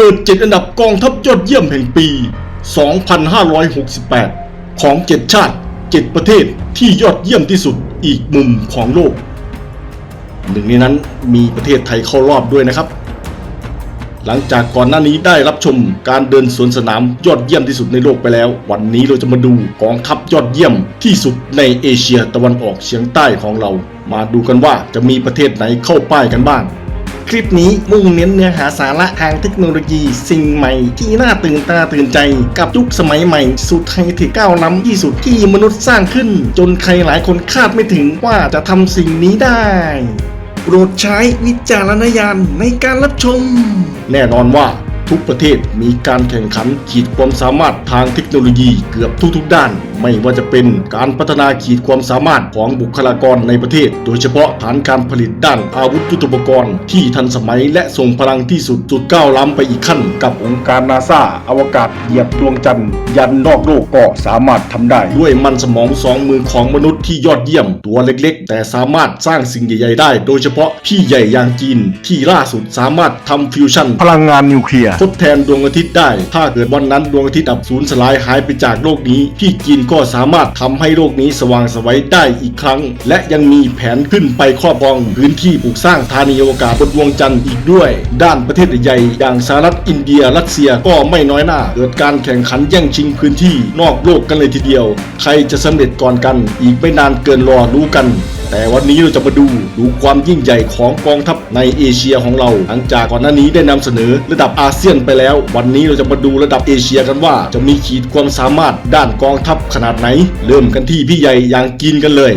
เปิด7อันดับกองทัพยอดเยี่ยมแห่งปี 2568 ของ7ชาติ7ประเทศที่ยอดเยี่ยมที่สุดอีกมุมของโลก หนึ่งในนั้นมีประเทศไทยเข้ารอบด้วยนะครับ หลังจากก่อนหน้านี้ได้รับชมการเดินสวนสนามยอดเยี่ยมที่สุดในโลกไปแล้ว วันนี้เราจะมาดูกองทัพยอดเยี่ยมที่สุดในเอเชียตะวันออกเฉียงใต้ของเรา มาดูกันว่าจะมีประเทศไหนเข้าป้ายกันบ้าง คลิปนี้มุ่งเน้นเนื้อหาสาระทางเทคโนโลยี สิ่งใหม่ที่น่าตื่นตาตื่นใจ กับยุคสมัยใหม่ สุดไฮเทคก้าวล้ำที่สุดที่มนุษย์สร้างขึ้น จนใครหลายคนคาดไม่ถึงว่าจะทำสิ่งนี้ได้โปรดใช้วิจารณญาณในการรับชม แน่นอนว่า ทุกประเทศมีการแข่งขันขีดความสามารถทางเทคโนโลยีเกือบทุกๆด้าน ไม่ว่าจะเป็นการพัฒนาขีดความสามารถของบุคลากรในประเทศ โดยเฉพาะฐานการผลิตด้านอาวุธยุทโธปกรณ์ที่ทันสมัยและทรงพลังที่สุดจุดก้าวล้ำไปอีกขั้น กับองค์การนาซาอวกาศเหยียบดวงจันทร์ยันนอกโลกก็สามารถทำได้ ด้วยมันสมองสองมือของมนุษย์ที่ยอดเยี่ยมตัวเล็กๆ แต่สามารถสร้างสิ่งใหญ่ๆได้ โดยเฉพาะพี่ใหญ่อย่างจีนที่ล่าสุดสามารถทำฟิวชั่นพลังงานนิวเคลียร์ทดแทนดวงอาทิตย์ได้ ถ้าเกิดวันนั้นดวงอาทิตย์ดับสูญสลายหายไปจากโลกนี้ พี่จีนก็สามารถทำให้โลกนี้สว่างสวัยได้อีกครั้ง และยังมีแผนขึ้นไปครอบครองพื้นที่ปลูกสร้างธานีอวกาศบนดวงจันทร์อีกด้วย ด้านประเทศใหญ่อย่างสหรัฐอินเดียรัสเซียก็ไม่น้อยหน้า เกิดการแข่งขันแย่งชิงพื้นที่นอกโลกกันเลยทีเดียว ใครจะสำเร็จก่อนกัน อีกไม่นานเกินรอรู้กัน แต่วันนี้เราจะมาดูดูความยิ่งใหญ่ของกองทัพในเอเชียของเรา หลังจากก่อนหน้านี้ได้นำเสนอระดับอาเซียนไปแล้ว วันนี้เราจะมาดูระดับเอเชียกันว่า จะมีขีดความสามารถด้านกองทัพขนาดไหน เริ่มกันที่พี่ใหญ่อย่างกินกันเลย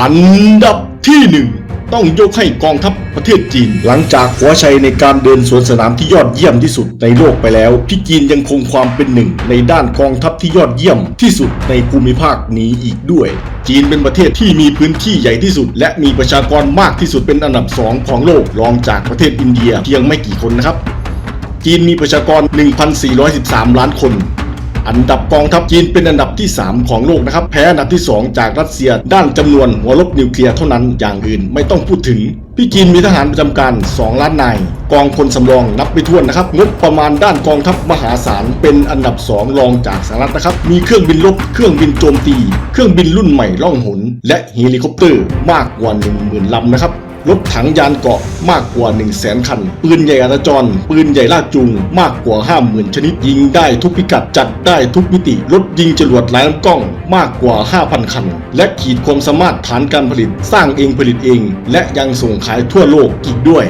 อันดับที่หนึ่ง ต้องยกให้กองทัพประเทศจีน หลังจากคว้าชัยในการเดินสวนสนามที่ยอดเยี่ยมที่สุดในโลกไปแล้วพี่จีนยังคงความเป็นหนึ่ง ในด้านกองทัพที่ยอดเยี่ยมที่สุดในภูมิภาคนี้อีกด้วย จีนเป็นประเทศที่มีพื้นที่ใหญ่ที่สุด และมีประชากรมากที่สุดเป็นอันดับสองของโลกรองจากประเทศอินเดียเพียงไม่กี่คนนะครับ จีนมีประชากร 1,413 ล้านคน อันดับกองทัพจีนเป็นอันดับที่ 3 ของโลกนะครับ แพ้อันดับที่ 2 จากรัสเซีย ด้านจำนวนหัวรบนิวเคลียร์เท่านั้นอย่างอื่นไม่ต้องพูดถึง พี่จีนมีทหารประจำการ 2 ล้านนาย กองพลสำรองนับไม่ถ้วนนะครับ งบประมาณด้านกองทัพมหาศาลเป็นอันดับ 2 รองจากสหรัฐนะครับ มีเครื่องบินรบ เครื่องบินโจมตี เครื่องบินรุ่นใหม่ล่องหน และเฮลิคอปเตอร์มากกว่า10,000ลำนะครับ รถถังยานเกราะมากกว่า 1 0 0 0 0แสนคัน ปืนใหญ่อาตจร ปืนใหญ่ลากจูง มากกว่า 50,000 ชนิดยิงได้ทุกพิกัดจัดได้ทุกมิติ รถยิงจรวดหลายลำกล้องมากกว่า 5,000 คัน และขีดความสามารถฐานการผลิต สร้างเองผลิตเอง และยังส่งขายทั่วโลกอีกด้วย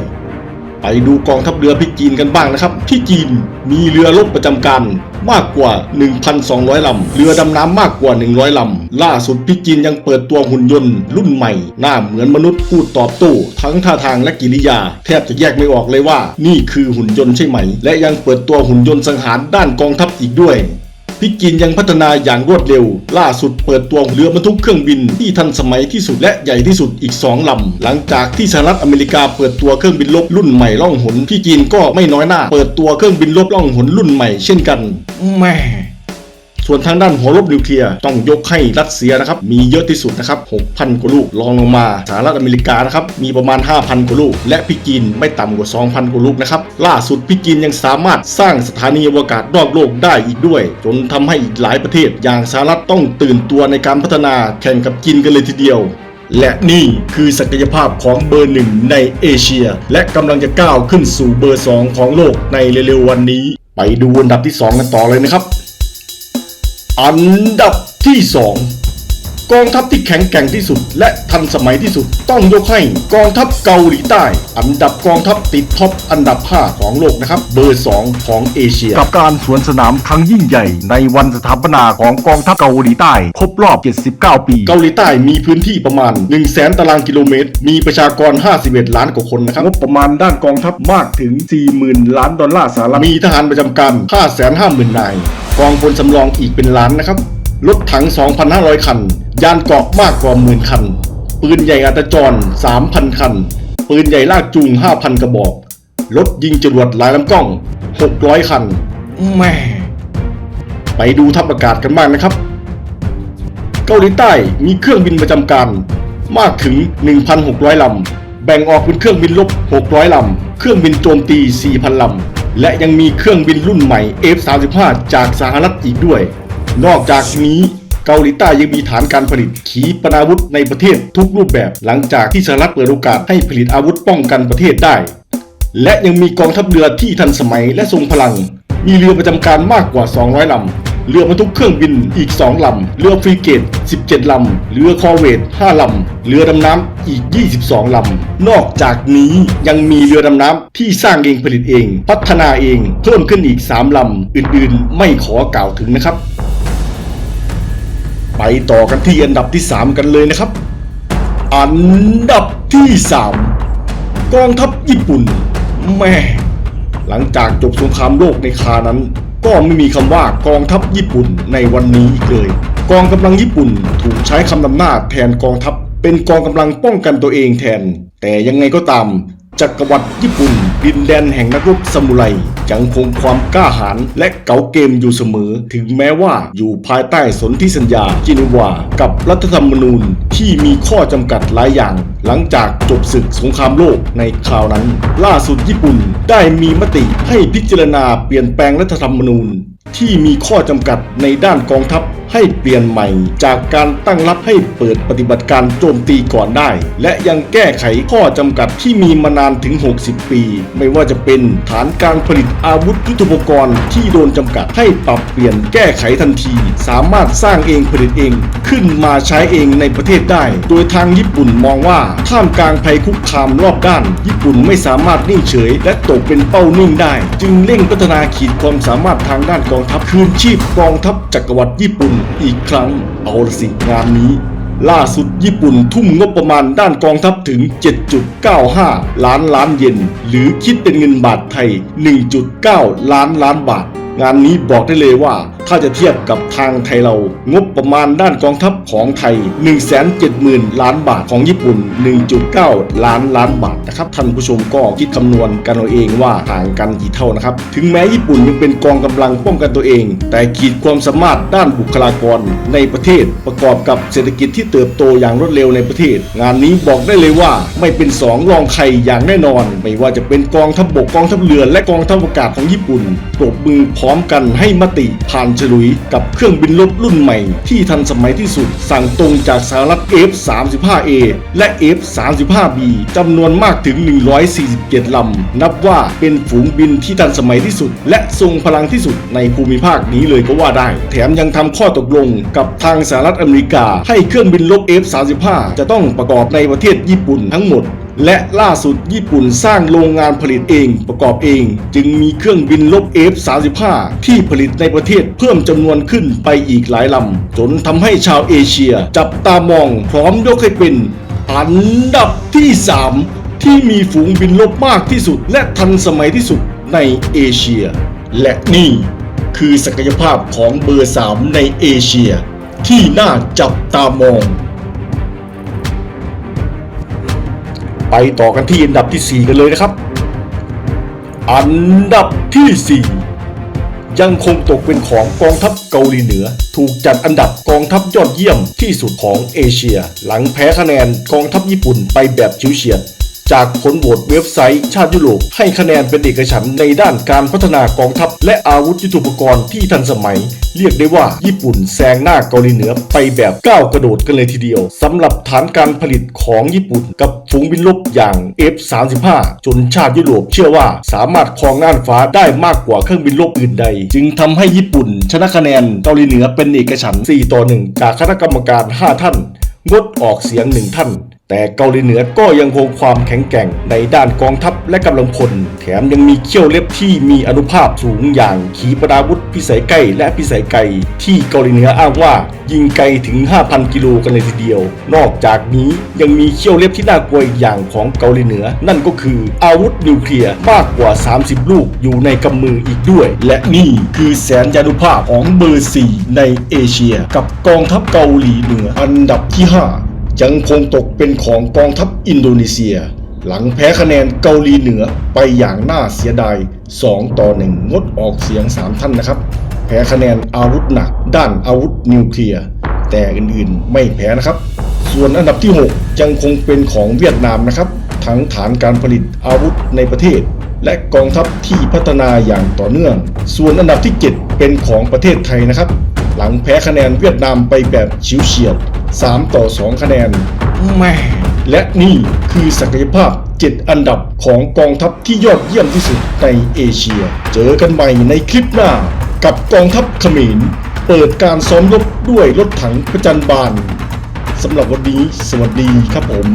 ไปดูกองทัพเรือพี่จีนกันบ้างนะครับ ที่จีนมีเรือรบประจำการมากกว่า 1,200 ลำ เรือดำน้ำมากกว่า 100 ลำ ล่าสุดพี่จีนยังเปิดตัวหุ่นยนต์รุ่นใหม่ หน้าเหมือนมนุษย์พูดตอบโต้ทั้งท่าทางและกิริยา แทบจะแยกไม่ออกเลยว่า นี่คือหุ่นยนต์ใช่ไหม และยังเปิดตัวหุ่นยนต์สังหารด้านกองทัพอีกด้วย พี่จีนยังพัฒนาอย่างรวดเร็ว ล่าสุดเปิดตัวเรือบรรทุกเครื่องบินที่ทันสมัยที่สุดและใหญ่ที่สุดอีก 2 ลำ หลังจากที่สหรัฐอเมริกาเปิดตัวเครื่องบินลบรุ่นใหม่ล่องหนพี่จีนก็ไม่น้อยหน้า เปิดตัวเครื่องบินลบล่องหนรุ่นใหม่เช่นกันแหม่ ส่วนทางด้านหัวรบนิวเคลียร์ต้องยกให้รัสเซียนะครับมีเยอะที่สุดนะครับ 6,000 กว่าลูกรองลงมาสหรัฐอเมริกานะครับมีประมาณ 5,000 กว่าลูก และพี่จีนไม่ต่ำกว่า 2,000 กว่าลูกนะครับล่าสุดพี่จีนยังสามารถสร้างสถานีอวกาศนอกโลกได้อีกด้วย จนทำให้อีกหลายประเทศ อย่างสหรัฐต้องตื่นตัวในการพัฒนาแข่งกับจีนกันเลยทีเดียวและนี่คือศักยภาพของเบอร์หนึ่งในเอเชีย และกำลังจะก้าวขึ้นสู่เบอร์สองของโลกในเร็วๆวันนี้ ไปดูอันดับที่สองกันต่อเลยนะครับ อันดับที่สอง กองทัพที่แข็งแกร่งที่สุด และทันสมัยที่สุด ต้องยกให้กองทัพเกาหลีใต้ อันดับกองทัพติดท็อปอันดับ 5 ของโลกนะครับ เบอร์ 2 ของเอเชีย กับการสวนสนามครั้งยิ่งใหญ่ ในวันสถาปนาของกองทัพเกาหลีใต้ ครบรอบ 79 ปี เกาหลีใต้มีพื้นที่ประมาณ 1 0 0 0 0แสนตารางกิโลเมตร มีประชากร 51 ล้านกว่าคนนะครับงบประมาณด้านกองทัพมากถึง 40,000 ล้านดอลลาร์สหรัฐมีทหารประจำการ550,000นายกองพลสำรองอีกเป็นล้านนะครับรถถัง 2,500 คัน ยานเกราะมากกว่าหมื่นคัน ปืนใหญ่อัตจร 3,000 คัน ปืนใหญ่ลากจูง 5,000 กระบอก รถยิงจรวดหลายลำกล้อง 600 คัน แม่ ไปดูทัพอากาศกันบ้างนะครับ เกาหลีใต้มีเครื่องบินประจำการ มากถึง 1,600 ลำ แบ่งออกเป็นเครื่องบินรบ600 ลำ เครื่องบินโจมตี 4,000 ลำ และยังมีเครื่องบินรุ่นใหม่ F-35 จากสหรัฐอีกด้วย นอกจากนี้ เกาหลีใต้ยังมีฐานการผลิตขีปนาวุธในประเทศทุกรูปแบบหลังจากที่สหรัฐเปิดโอกาสให้ผลิตอาวุธป้องกันประเทศได้ และยังมีกองทัพเรือที่ทันสมัยและทรงพลัง มีเรือประจำการมากกว่า 200 ลำ เรือบรรทุกเครื่องบินอีก 2 ลำ เรือฟรีเกต 17 ลำ เรือคอเวต 5 ลำ เรือดำน้ำอีก 22 ลำ นอกจากนี้ยังมีเรือดำน้ำที่สร้างเองผลิตเอง พัฒนาเองเพิ่มขึ้นอีก 3 ลำ อื่นๆ ไม่ขอกล่าวถึงนะครับ ไปต่อกันที่อันดับที่ 3 กันเลยนะครับ อันดับที่ 3 กองทัพญี่ปุ่น แม่ หลังจากจบสงครามโลกในคานั้น ก็ไม่มีคำว่ากองทัพญี่ปุ่นในวันนี้อีกเลย กองกำลังญี่ปุ่นถูกใช้คำนำหน้าแทนกองทัพเป็นกองกำลังป้องกันตัวเองแทน แต่ยังไงก็ตาม จักรวรรดิญี่ปุ่น ดินแดนแห่งนักรบซามูไรยังคงความกล้าหาญและเก๋าเกมอยู่เสมอ ถึงแม้ว่าอยู่ภายใต้สนธิสัญญาจินีวา กับรัฐธรรมนูญที่มีข้อจำกัดหลายอย่าง หลังจากจบศึกสงครามโลกในคราวนั้น ล่าสุดญี่ปุ่นได้มีมติให้พิจารณาเปลี่ยนแปลงรัฐธรรมนูญ ที่มีข้อจำกัดในด้านกองทัพให้เปลี่ยนใหม่จากการตั้งรับให้เปิดปฏิบัติการโจมตีก่อนได้ และยังแก้ไขข้อจำกัดที่มีมานานถึง 60 ปี ไม่ว่าจะเป็นฐานการผลิตอาวุธยุทโธปกรณ์ที่โดนจำกัดให้ปรับเปลี่ยนแก้ไขทันที สามารถสร้างเองผลิตเอง ขึ้นมาใช้เองในประเทศได้ โดยทางญี่ปุ่นมองว่าท่ามกลางภัยคุกคามรอบด้าน ญี่ปุ่นไม่สามารถนิ่งเฉย และตกเป็นเป้านิ่งได้ จึงเร่งพัฒนาขีดความสามารถทางด้านกององทัพคืนชีพกองทัพจักรวรรดิญี่ปุ่นอีกครั้ง เอาละสิงานนี้ ล่าสุดญี่ปุ่นทุ่มงบประมาณด้านกองทัพถึง 7.95 ล้านล้านเยนหรือคิดเป็นเงินบาทไทย 1.9 ล้านล้านบาท งานนี้บอกได้เลยว่า ถ้าจะเทียบกับทางไทยเรา งบประมาณด้านกองทัพของไทย 170,000 ล้านบาทของญี่ปุ่น 1.9 ล้านล้านบาทนะครับ ท่านผู้ชมก็คิดคำนวณกันเอาเองว่าห่างกันกี่เท่านะครับ ถึงแม้ญี่ปุ่นยังเป็นกองกำลังป้องกันตัวเอง แต่ขีดความสามารถด้านบุคลากรในประเทศประกอบกับเศรษฐกิจที่เติบโตอย่างรวดเร็วในประเทศ งานนี้บอกได้เลยว่าไม่เป็นสองรองใครอย่างแน่นอน ไม่ว่าจะเป็นกองทัพบบกกองทัพเรือและกองทัพอากาศของญี่ปุ่นปรบมือพร้อมกันให้มติผ่านฉลุยกับเครื่องบินรบรุ่นใหม่ ที่ทันสมัยที่สุด สั่งตรงจากสหรัฐ F-35A และ F-35B จำนวนมากถึง 147 ลำ นับว่าเป็นฝูงบินที่ทันสมัยที่สุด และทรงพลังที่สุดในภูมิภาคนี้เลยก็ว่าได้ แถมยังทำข้อตกลงกับทางสหรัฐอเมริกา ให้เครื่องบินรบ F-35 จะต้องประกอบในประเทศญี่ปุ่นทั้งหมด และล่าสุดญี่ปุ่นสร้างโรงงานผลิตเองประกอบเอง จึงมีเครื่องบินลบ F-35 ที่ผลิตในประเทศเพิ่มจำนวนขึ้นไปอีกหลายลำจนทำให้ชาวเอเชีย จับตามองพร้อมยกให้เป็น อันดับที่ 3 ที่มีฝูงบินลบมากที่สุด และทันสมัยที่สุดในเอเชีย และนี่คือศักยภาพของเบอร์ 3 ในเอเชีย ที่น่าจับตามอง ไปต่อกันที่อันดับที่ 4 กันเลยนะครับ อันดับทีสี่ 4 ยังคงตกเป็นของกองทัพเกาหลีเหนือ ถูกจัดอันดับกองทัพยอดเยี่ยมที่สุดของเอเชีย หลังแพ้คะแนนกองทัพญี่ปุ่นไปแบบชิวเฉียด จากผลโหวตเว็บไซต์ชาติยุโรปให้คะแนนเป็นเอกฉันท์ในด้านการพัฒนากองทัพ และอาวุธยุทโธปกรณ์ที่ทันสมัย เรียกได้ว่าญี่ปุ่นแซงหน้าเกาหลีเหนือไปแบบก้าวกระโดดกันเลยทีเดียวสำหรับฐานการผลิตของญี่ปุ่นกับฝูงบินรบอย่าง F-35 จนชาติยุโรปเชื่อว่าสามารถครองน่านฟ้าได้มากกว่าเครื่องบินรบอื่นใด จึงทำให้ญี่ปุ่น ชนะคะแนนเกาหลีเหนือเป็นเอกฉันท์4ต่อ1จากคณะกรรมการ 5 ท่าน งดออกเสียงหนึ่งท่าน แต่เกาหลีเหนือก็ยังคงความแข็งแกร่งในด้านกองทัพและกำลังพล แถมยังมีเขี้ยวเล็บที่มีอนุภาพสูงอย่างขีปนาวุธพิสัยใกล้และพิสัยไกลที่เกาหลีเหนืออ้างว่า ยิงไกลถึง 5,000 กิโลกันเลยทีเดียว นอกจากนี้ยังมีเขี้ยวเล็บที่น่ากลัวอีกอย่างของเกาหลีเหนือ นั่นก็คืออาวุธนิวเคลียร์มากกว่า 30 ลูกอยู่ในกำมืออีกด้วย และนี่คือแสนยานุภาพของเบอร์4ในเอเชีย กับกองทัพเกาหลีเหนืออันดับที่ 5 ยังคงตกเป็นของกองทัพอินโดนีเซีย หลังแพ้คะแนนเกาหลีเหนือไปอย่างน่าเสียดาย 2 ต่อ 1 งดออกเสียง 3 ท่านนะครับ แพ้คะแนนอาวุธหนัก ด้านอาวุธนิวเคลียร์ แต่อื่นๆไม่แพ้นะครับ ส่วนอันดับที่ 6 ยังคงเป็นของเวียดนามนะครับ ทั้งฐานการผลิตอาวุธในประเทศ และกองทัพที่พัฒนาอย่างต่อเนื่อง ส่วนอันดับที่ 7 เป็นของประเทศไทยนะครับ หลังแพ้คะแนนเวียดนามไปแบบชิวเฉียด 3 ต่อ 2 คะแนนแม่และนี่คือศักยภาพ 7 อันดับของกองทัพที่ยอดเยี่ยมที่สุดในเอเชีย เจอกันใหม่ในคลิปหน้า กับกองทัพเขมรเปิดการซ้อมรบด้วยรถถังประจันบานสำหรับวันนี้สวัสดีครับผม